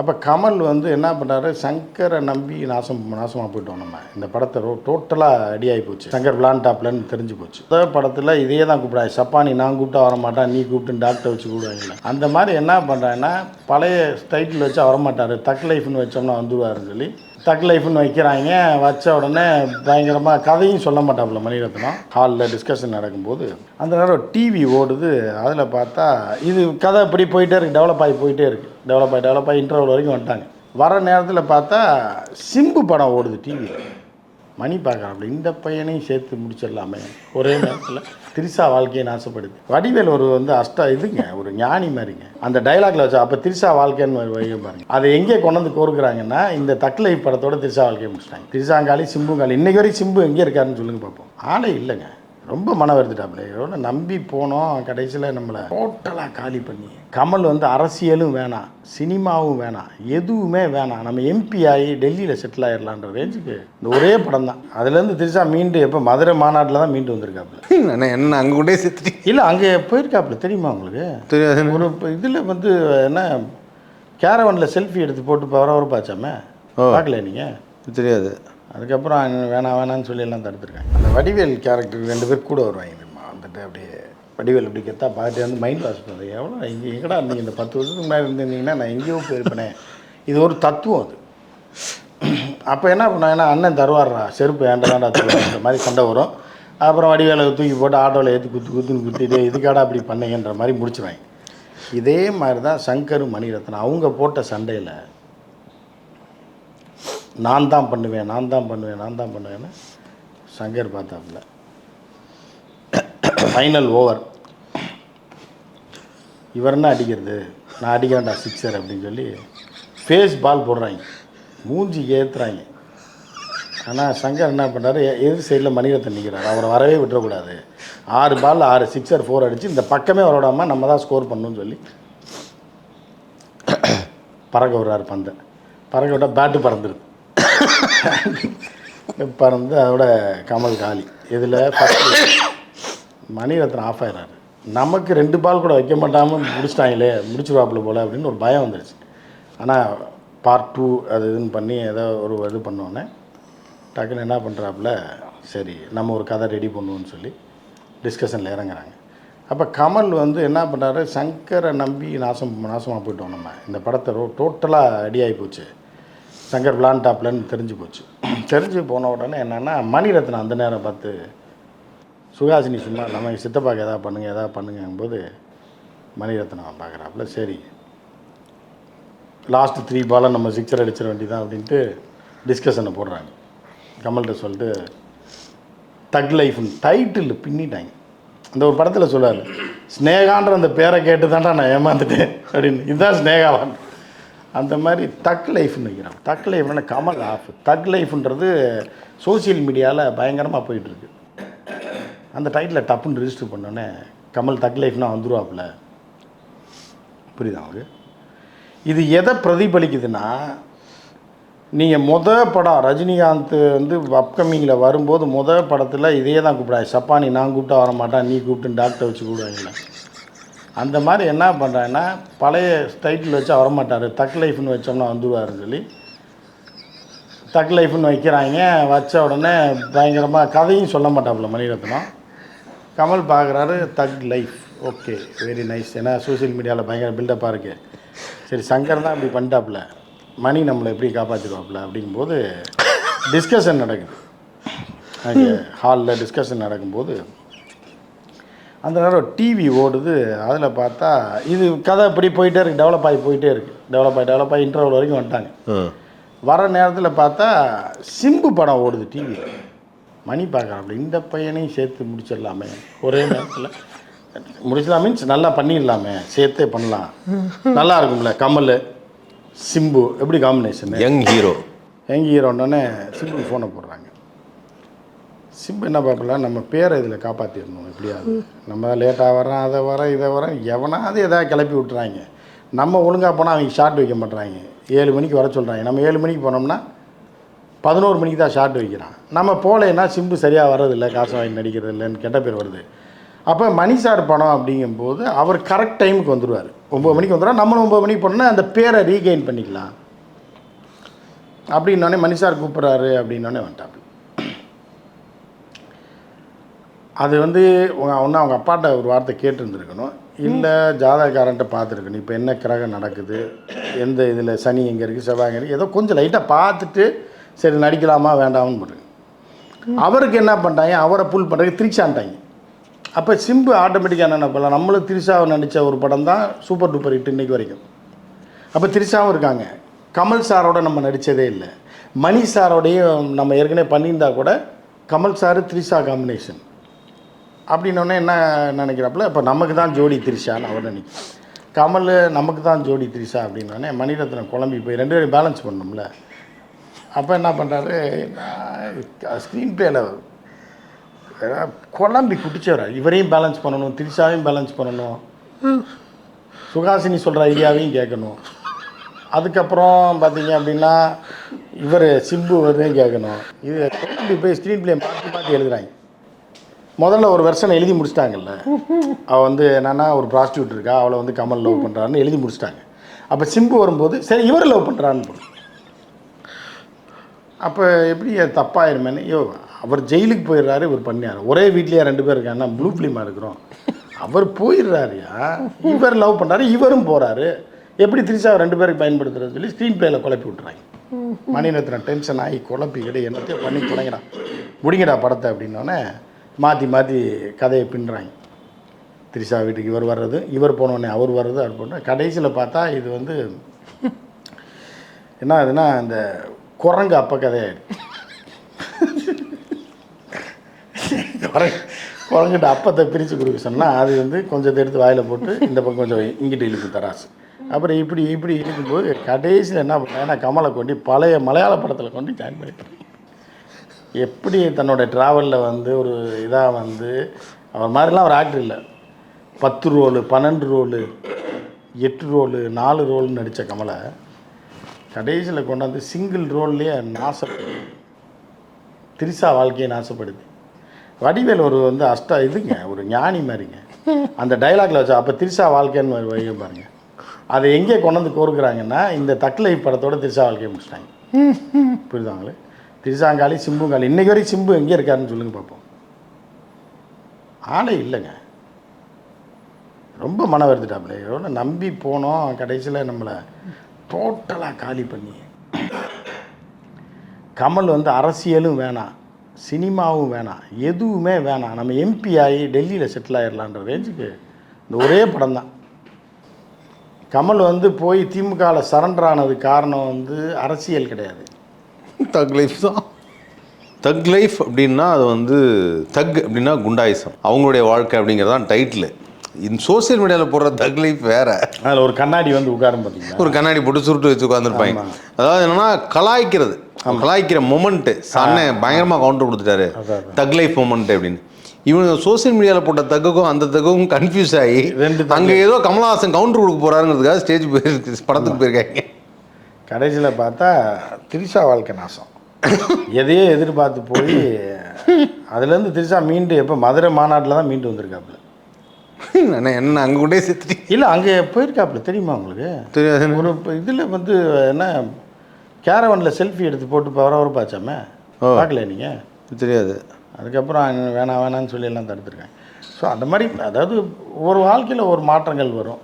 அப்போ கமல் வந்து என்ன பண்ணுறாரு சங்கரை நம்பி நாசம் நாசமாக போயிட்டோம் நம்ம. இந்த படத்தை ரோ டோட்டலாக அடி ஆகி போச்சு. சங்கர் விளாண்டாப்லன்னு தெரிஞ்சு போச்சு. இந்த படத்தில் இதே தான் கூப்பிடாது சப்பானி நான் கூப்பிட்டா வரமாட்டான் நீ கூப்பிட்டு டாக்டர் வச்சு கூப்பிடுவாங்கல்ல அந்த மாதிரி என்ன பண்ணுறாங்கன்னா பழைய டைட்டில் வச்சா வரமாட்டார். தக் லைஃப்னு வச்சோம்னா வந்துடுவாருன்னு சொல்லி. தக் லைஃப்னு வைக்கிறாங்க. வச்ச உடனே பயங்கரமாக கதையும் சொல்ல மாட்டாப்புல மணிரத்னம். ஹாலில் டிஸ்கஷன் நடக்கும்போது அந்த நேரம் டிவி ஓடுது. அதில் பார்த்தா இது கதை இப்படி போயிட்டே இருக்குது டெவலப் ஆகி போயிட்டே இருக்கு. டெவலப் ஆகி டெவலப் ஆகி இன்டர்வல் வரைக்கும் வந்துட்டாங்க. வர நேரத்தில் பார்த்தா சிம்பு படம் ஓடுது டிவியில் மணி பார்க்குறாப்புல இந்த பையனையும் சேர்த்து முடிச்சிடலாமே. ஒரே நேரத்தில் திரிசா வாழ்க்கையை நாசப்படுது. வடிவேல் ஒரு வந்து அஷ்ட இதுங்க ஒரு ஞானி மாதிரிங்க. அந்த டைலாக்ல வச்சா அப்போ திரிசா வாழ்க்கைன்னு ஒரு பாருங்க. அதை எங்கே கொண்டு வந்து கோருக்குறாங்கன்னா இந்த தக்லை படத்தோட திரிசா வாழ்க்கையை முடிச்சிட்டாங்க. திரிசாங்காலி சிம்புங்காலி இன்னைக்கு வரைக்கும் சிம்பு எங்கே இருக்காருன்னு சொல்லுங்க பார்ப்போம். ஆளே இல்லைங்க. ரொம்ப மன வருத்துட்டாப்புல. எவ்வளோ நம்பி போனோம் கடைசியில் நம்மளை டோட்டலாக காலி பண்ணி. கமல் வந்து அரசியலும் வேணாம் சினிமாவும் வேணாம் எதுவுமே வேணாம். நம்ம எம்பி ஆகி டெல்லியில் செட்டில் ஆயிடலான்ற ரேஞ்சுக்கு இந்த ஒரே படம் தான். அதுலேருந்து திருச்சா மீண்டு எப்போ மதுரை மாநாட்டில் தான் மீண்டு வந்திருக்காப்புல. என்ன அங்கே கொண்டே சேர்த்துட்டீங்க? இல்லை அங்கே போயிருக்காப்புல தெரியுமா உங்களுக்கு? தெரியாது ஒரு இதில் வந்து என்ன கேரவனில் செல்ஃபி எடுத்து போட்டு பரபரப்பாச்சாமே பார்க்கல நீங்கள் தெரியாது. அதுக்கப்புறம் வேணாம் வேணாம்னு சொல்லி எல்லாம் தடுத்துருக்காங்க. அந்த வடிவேல் கேரக்டர் ரெண்டு பேர் கூட வருவாங்க தெரியுமா? வந்துட்டு அப்படியே வடிவேல் இப்படி கெத்தா பார்த்துட்டு வந்து மைண்ட் வாஷ் பண்ணுறது எவ்வளோ இங்கே எங்கடா இருந்தீங்க இந்த பத்து வருஷத்துக்கு முன்னாடி இருந்திருந்தீங்கன்னா நான் எங்கேயோ போயிருப்பேனே. இது ஒரு தத்துவம் அது. அப்போ என்ன பண்ணாங்கன்னா அண்ணன் தருவாரா செருப்பு ஏண்டதாண்டா இந்த மாதிரி சண்டை வரும். அப்புறம் வடிவேலை தூக்கி போட்டு ஆட்டோவில் ஏற்றி குத்து குத்துன்னு குத்திட்டு இதுக்காடா அப்படி பண்ணீங்கன்ற மாதிரி முடிச்சிருவாங்க. இதே மாதிரி தான் சங்கர் மணிரத்னம். அவங்க போட்ட சண்டையில் நான் தான் பண்ணுவேன் நான் தான் பண்ணுவேன் நான் தான் பண்ணுவேன்னு சங்கர் பார்த்தாப்புல. ஃபைனல் ஓவர் இவர் என்ன அடிக்கிறது? நான் அடிக்கிறேன்டா சிக்ஸர் அப்படின்னு சொல்லி ஃபேஸ் பால் போடுறாங்க. மூஞ்சி ஏற்றுறாங்க ஆனால் சங்கர் என்ன பண்ணுறாரு எதிர் சைடில் மணிரத்தன் நிற்கிறார் அவரை வரவே விட்டுறக்கூடாது. ஆறு பால் ஆறு சிக்ஸர் ஃபோர் அடித்து இந்த பக்கமே வரோடாமல் நம்ம தான் ஸ்கோர் பண்ணணும்னு சொல்லி பறக்க விடுறாரு பந்தை. பறக்க விட்டால் பேட்டு பறந்துடுது பறந்து அதோட கமல் காலி. இதில் ஃபஸ்ட்டு மணிரத்னம் ஆஃப் ஆயிடுறாரு நமக்கு ரெண்டு பால் கூட வைக்க மாட்டாமல் முடிச்சிட்டாங்களே முடிச்சிருவாப்புல போல் அப்படின்னு ஒரு பயம் வந்துடுச்சு ஆனால் பார்ட் டூ அது இதுன்னு பண்ணி ஏதோ ஒரு இது பண்ணோன்னே டக்குன்னு என்ன பண்ணுறாப்புல சரி நம்ம ஒரு கதை ரெடி பண்ணுவோம்னு சொல்லி டிஸ்கஷனில் இறங்குறாங்க. அப்போ கமல் வந்து என்ன பண்ணுறாரு சங்கரை நம்பி நாசம் நாசமாக போயிட்டோம் நம்ம. இந்த படத்தை ரோ டோட்டலாக அடி ஆகி போச்சு. சங்கர் விளாண்டாப்லன்னு தெரிஞ்சு போச்சு. தெரிஞ்சு போன உடனே என்னென்னா மணிரத்னம் அந்த நேரம் பார்த்து சுகாசினி சும்மா நம்ம சித்தப்பாக்கு எதாவது பண்ணுங்க எதாவது பண்ணுங்கும்போது மணிரத்னம் பார்க்குறாப்புல சரி லாஸ்ட்டு த்ரீ பாலை நம்ம சிக்ஸர் அடிச்சிட வேண்டியதான் அப்படின்ட்டு டிஸ்கஷனை போடுறாங்க. கமல்கிட்ட சொல்லிட்டு தக் லைஃப்னு டைட்டில் பின்னிட்டாங்க. அந்த ஒரு படத்தில் சொல்லார் ஸ்னேகான்ற அந்த பேரை கேட்டு தான்டா நான் ஏமாந்துட்டேன் அப்படின்னு. இதுதான் ஸ்னேகாவான் அந்த மாதிரி தக் லைஃப்னு வைக்கிறான் தக் லைஃப்னா கமல் ஆஃப் தக் லைஃப்ன்றது சோஷியல் மீடியாவில் பயங்கரமாக போயிட்டுருக்கு. அந்த டைட்டில் டப்புன்னு ரிஜிஸ்டர் பண்ணோன்னே கமல் தக் லைஃப்னா வந்துருவாப்புல. புரியுதா அவங்களுக்கு இது எதை பிரதிபலிக்குதுன்னா நீங்கள் முத படம் ரஜினிகாந்த் வந்து அப்கமிங்கில் வரும்போது முத படத்தில் இதே தான் கூப்பிடாது சப்பானி நான் கூப்பிட்டா வரமாட்டான் நீ கூப்பிட்டு டாக்டர் வச்சு கூப்பிடுவாங்களே அந்த மாதிரி என்ன பண்ணுறாங்கன்னா பழைய டைட்டில் வச்சா வரமாட்டார். தக் லைஃப்னு வச்சோம்னா வந்துடுவாருன்னு சொல்லி. தக் லைஃப்னு வைக்கிறாங்க. வச்ச உடனே பயங்கரமாக கதையும் சொல்ல மாட்டாப்புல மணிரத்னம். கமல் பார்க்குறாரு thug life okay very nice ஏன்னா சோஷியல் மீடியாவில் பயங்கர பில்டப்பாக இருக்குது சரி சங்கர் தான் அப்படி பண்ணிட்டாப்புல. மணி நம்மளை எப்படி காப்பாற்றிடுவாப்புல அப்படிங்கும்போது டிஸ்கஷன் நடக்குது. அங்கே ஹாலில் டிஸ்கஷன் நடக்கும்போது அந்த நேரம் டிவி ஓடுது அதில் பார்த்தா இது கதை இப்படி போயிட்டே இருக்குது டெவலப் ஆகி போயிட்டே இருக்குது டெவலப் ஆகி டெவலப் ஆகி இன்டர்வல் வரைக்கும் வந்துட்டாங்க. வர நேரத்தில் பார்த்தா சிம்பு படம் ஓடுது டிவியில் மணி பார்க்குறாப்புல இந்த பையனையும் சேர்த்து முடிச்சிடலாமே. ஒரே நேரத்தில். முடிச்சலாம் மீன்ஸ் நல்லா பண்ணிடலாமே. சேர்த்தே பண்ணலாம். நல்லா இருக்கும்ல கமல் சிம்பு எப்படி காம்பினேஷன் யங் ஹீரோ எங்க ஹீரோன்னே சிம்புக்கு ஃபோனை போடுறாங்க. சிம்பு என்ன பார்ப்பல நம்ம பேரை இதில் காப்பாற்றிடணும் எப்படியாவது. நம்ம லேட்டாக வரோம் அதை வரோம் இதை வரோம் எவனாவது எதாவது கிளப்பி விட்டுறாங்க. நம்ம ஒழுங்காக போனால் அவங்க ஷார்ட் வைக்க மாட்றாங்க. ஏழு மணிக்கு வர சொல்கிறாங்க நம்ம ஏழு மணிக்கு போனோம்னா பதினோரு மணிக்கு தான் ஷார்ட் வைக்கிறான். நம்ம போகலைன்னா சிம்பு சரியாக வர்றதில்ல காசு வாங்கி நடிக்கிறது இல்லைன்னு கெட்ட பேர் வருது. அப்போ மணி சார் படம் அப்படிங்கும்போது அவர் கரெக்ட் டைமுக்கு வந்துடுவார் ஒம்பது மணிக்கு வந்துடும் நம்மளும் ஒம்பது மணிக்கு போனோம்னா அந்த பேரை ரீகெயின் பண்ணிக்கலாம். அப்படின்னோடனே மணி சார் கூப்பிட்றாரு அப்படின்னோடனே வந்துட்டாப்பு அது வந்து உங்கள் ஒன்று அவங்க அப்பாட்ட ஒரு வார்த்தை கேட்டுருந்துருக்கணும். இல்லை ஜாதகக்காரன்ட்ட பார்த்துருக்கணும். இப்போ என்ன கிரகம் நடக்குது? எந்த இதில் சனி எங்கே இருக்குது செவ்வாய் எங்கே இருக்குது ஏதோ கொஞ்சம் லைட்டாக பார்த்துட்டு சரி நடிக்கலாமா வேண்டாம்னு போட்டு அவருக்கு என்ன பண்ணிட்டாங்க? அவரை புல் பண்ணுறதுக்கு திரிச்சான்ட்டாங்க அப்போ சிம்பு ஆட்டோமேட்டிக்காக என்ன பண்ணலாம்? நம்மளும் திரிசாவை நடித்த ஒரு படம் தான் சூப்பர் டூப்பர் ஹிட் இன்னைக்கு வரைக்கும். அப்போ திரிசாவும் இருக்காங்க. கமல் சாரோட நம்ம நடித்ததே இல்லை. மணி சாரோடையும் நம்ம ஏற்கனவே பண்ணியிருந்தா கூட கமல் சார் திரிஷா காம்பினேஷன் அப்படின்னோடனே என்ன நினைக்கிறாப்புல இப்போ நமக்கு தான் ஜோடி திரிஷான்னு அவர் நினைக்கிறேன் கமல் நமக்கு தான் ஜோடி திரிஷா அப்படின்னோடனே மணிரத்னம் குழம்பி போய் ரெண்டு பேரும் பேலன்ஸ் பண்ணணும்ல. அப்போ என்ன பண்ணுறாரு ஸ்க்ரீன் பிளேயில் குழம்பி குட்டிச்சவரா இவரையும் பேலன்ஸ் பண்ணணும் திரிஷாவையும் பேலன்ஸ் பண்ணணும். சுகாசினி சொல்கிற ஐடியாவையும் கேட்கணும். அதுக்கப்புறம் பார்த்தீங்க அப்படின்னா இவர் சிம்பு வரையும் கேட்கணும். இது குழம்பி போய் ஸ்க்ரீன் பிளே மாற்றி மாற்றி எழுதுறாங்க. முதல்ல ஒரு வெர்ஷனை எழுதி முடிச்சிட்டாங்கல்ல. அவள் வந்து என்னன்னா ஒரு ப்ராஸ்டியூட் இருக்கா அவளை வந்து கமல் லவ் பண்ணுறான்னு எழுதி முடிச்சிட்டாங்க. அப்போ சிம்பு வரும்போது சரி இவர் லவ் பண்ணுறான்னு அப்போ எப்படி தப்பாயிருமேனு தப்பாயிருமேன்னு ஐயோ அவர் ஜெயிலுக்கு போயிடுறாரு இவர் பண்ணியார். ஒரே வீட்லேயே ரெண்டு பேர் இருக்காங்கன்னா ப்ளூ ஃபிலிமாக இருக்கிறோம். அவர் போயிடுறாருயா? இவர் லவ் பண்ணுறாரு இவரும் போகிறாரு எப்படி திரிஷா ரெண்டு பேருக்கு பயன்படுத்துறது சொல்லி ஸ்க்ரீன் பிளேயில் குழப்பி விட்டுறாங்க. மணிரத்னம் டென்ஷன் ஆகி குழப்பி கிடையாது என்னத்தையும் பண்ணி தொடங்கடா. முடிங்கடா படத்தை அப்படின்னோடனே மாற்றி மாற்றி கதையை பின்னுறாங்க. திரிஷா வீட்டுக்கு இவர் வர்றது இவர் போனோடனே அவர் வர்றது அவர் போன கடைசியில் பார்த்தா இது வந்து என்ன ஆகுதுன்னா இந்த குரங்கு அப்ப கதையாயிடுது குரங்கு குரங்கிட்ட அப்பத்தை பிரித்து கொடுக்க சொன்னால் அது வந்து கொஞ்சத்தை எடுத்து வாயில் போட்டு இந்த பக்கம் கொஞ்சம் இங்கிட்டு இழுக்கு தராசு. அப்புறம் இப்படி இப்படி இழுக்கும்போது கடைசியில் என்ன பண்ணேன்னா கமலை கொண்டு பழைய மலையாள படத்தில் கொண்டு ஜாயின் பண்ணிப்பேன் எப்படி தன்னோட ட்ராவலில் வந்து ஒரு இதாக வந்து அவர் மாதிரிலாம் ஒரு ஆக்டர் இல்லை. பத்து ரோலு பன்னெண்டு ரோலு எட்டு ரோலு நாலு ரோல்னு நடித்த கமலை கடைசியில் கொண்டாந்து சிங்கிள் ரோல்லையே நாசப்படுது திரிசா வாழ்க்கையை நாசப்படுது வடிவேல் ஒரு வந்து அஷ்டா இதுங்க ஒரு ஞானி மாதிரிங்க. அந்த டைலாக்ல வச்சா அப்போ திரிசா வாழ்க்கைன்னு வைக்க பாருங்க. அதை எங்கே கொண்டாந்து கோருக்குறாங்கன்னா இந்த தக்லை படத்தோட திரிசா வாழ்க்கையை முடிச்சிட்டாங்க. புரியுதாங்களே திரிசாங்காலி சிம்புங்காலி இன்றைக்கி வரைக்கும் சிம்பு எங்கே இருக்காருன்னு சொல்லுங்கள் பார்ப்போம். ஆளே இல்லைங்க. ரொம்ப மன வருதுட்டாப்புல எவ்வளோ நம்பி போனோம் கடைசியில் நம்மளை டோட்டலாக காலி பண்ணி. கமல் வந்து அரசியலும் வேணாம் சினிமாவும் வேணாம் எதுவுமே வேணாம். நம்ம எம்பி ஆகி டெல்லியில் செட்டில் ஆகிடலான்ற ரேஞ்சுக்கு இந்த ஒரே படம் தான். கமல் வந்து போய் திமுகவில் சரண்டர் ஆனது காரணம் வந்து அரசியல் கிடையாது. தக் லைஃப் தான். தக் லைஃப் அப்படின்னா அது வந்து தக் அப்படின்னா குண்டாயிசம். அவங்களுடைய வாழ்க்கை அப்படிங்கிறது தான் டைட்டில் இந்த சோஷியல் மீடியாவில் போடுற தக் லைஃப் வேற. அதில் ஒரு கண்ணாடி வந்து உட்காரும் பார்த்தீங்களா ஒரு கண்ணாடி போட்டு சுருட்டு வச்சு உட்காந்துருப்பாங்க அதாவது என்னன்னா கலாய்க்கிறது. கலாய்க்கிற மொமெண்ட்டு அண்ணன் பயங்கரமாக கவுண்டர் கொடுத்துட்டாரு. தக் லைஃப் மொமெண்ட் அப்படின்னு. இவங்க சோஷியல் மீடியாவில் போட்ட தகுக்கும் அந்த தகுக்கும் கன்ஃபியூஸ் ஆகி ரெண்டு. அங்கே ஏதோ கமலஹாசன் கவுண்டர் கொடுக்க போறாருங்கிறதுக்காக ஸ்டேஜ் போயிருக்கு படத்துக்கு போயிருக்காங்க. கடைசியில் பார்த்தா திரிஷா வாழ்க்கை நாசம். எதையோ எதிர்பார்த்து போய் அதுலேருந்து திரிஷா மீண்டு எப்போ மதுரை மாநாட்டில் தான் மீண்டு வந்திருக்காப்புல. என்ன அங்கே கொண்டே செத்துட்டீங்க இல்லை அங்கே போயிருக்காப்புல தெரியுமா உங்களுக்கு? தெரியாது ஒரு இதில் வந்து என்ன கேரவனில் செல்ஃபி எடுத்து போட்டு பரவர பாச்சாமே. பார்க்கல நீங்கள் தெரியாது. அதுக்கப்புறம் வேணாம் வேணாம்னு சொல்லி எல்லாம் தடுத்துருக்காங்க. ஸோ அந்த மாதிரி அதாவது ஒரு வாழ்க்கையில் ஒரு மாற்றங்கள் வரும்.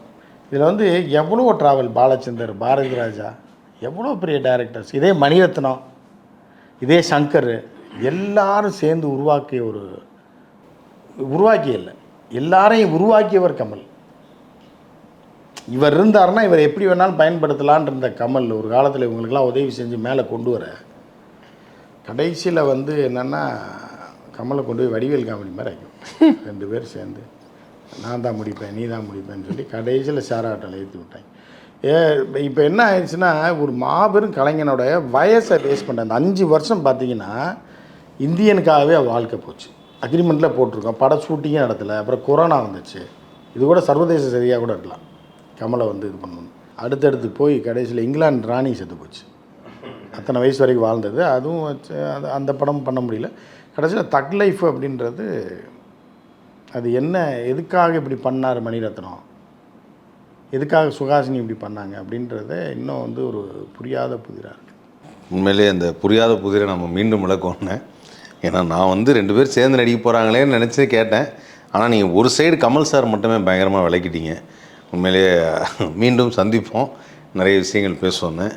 இதில் வந்து எவ்வளோ ட்ராவல் பாலச்சந்தர் பாரதி ராஜா எவ்வளோ பெரிய டைரக்டர்ஸ் இதே மணிரத்னம் இதே சங்கர் எல்லாரும் சேர்ந்து உருவாக்கிய ஒரு உருவாக்கிய இல்லை. எல்லாரையும் உருவாக்கியவர் கமல். இவர் இருந்தாருன்னா இவர் எப்படி வேணாலும் பயன்படுத்தலான் இருந்த கமல் ஒரு காலத்தில் இவங்களுக்கெல்லாம் உதவி செஞ்சு மேலே கொண்டு வர. கடைசியில் வந்து என்னென்னா கமலை கொண்டு போய் வடிவேல் காமெடி மாதிரி ஆக்கும் ரெண்டு பேர் சேர்ந்து நான் தான் முடிப்பேன் நீ தான் முடிப்பேன்னு சொல்லி கடைசியில் ஷேராட்டில் ஏற்றி விட்டாங்க. ஏ இப்போ என்ன ஆயிடுச்சுன்னா ஒரு மாபெரும் கலைஞனோட வயசை பேஸ் பண்ண அந்த அஞ்சு வருஷம் பார்த்தீங்கன்னா இந்தியனுக்காகவே வாழ்க்கை போச்சு. அக்ரிமெண்ட்டில் போட்டிருக்கோம் பட ஷூட்டிங்கும் நடத்தலை அப்புறம் கொரோனா வந்துச்சு. இது கூட சர்வதேச சரியாக கூட இருக்கலாம். கமலை வந்து இது பண்ணணும். அடுத்தடுத்து போய் கடைசியில் இங்கிலாந்து ராணி செத்து போச்சு. அத்தனை வயசு வரைக்கும் வாழ்ந்தது. அதுவும் வச்சு அது அந்த படம் பண்ண முடியல. கடைசியில் தக் லைஃப் அப்படின்றது அது என்ன எதுக்காக இப்படி பண்ணார் மணிரத்னம்? எதுக்காக சுகாசினி இப்படி பண்ணாங்க அப்படின்றத இன்னும் வந்து ஒரு புரியாத புதிராக இருக்குது உண்மையிலேயே அந்த புரியாத புதிரை நம்ம மீண்டும் விளக்கோன்னு ஏன்னா நான் வந்து ரெண்டு பேர் சேர்ந்து நடிக்க போகிறாங்களேன்னு நினச்சி கேட்டேன். ஆனால் நீங்கள் ஒரு சைடு கமல் சார் மட்டுமே பயங்கரமாக விளக்கிட்டீங்க. உண்மையிலேயே மீண்டும் சந்திப்போம். நிறைய விஷயங்கள் பேசுவோன்னு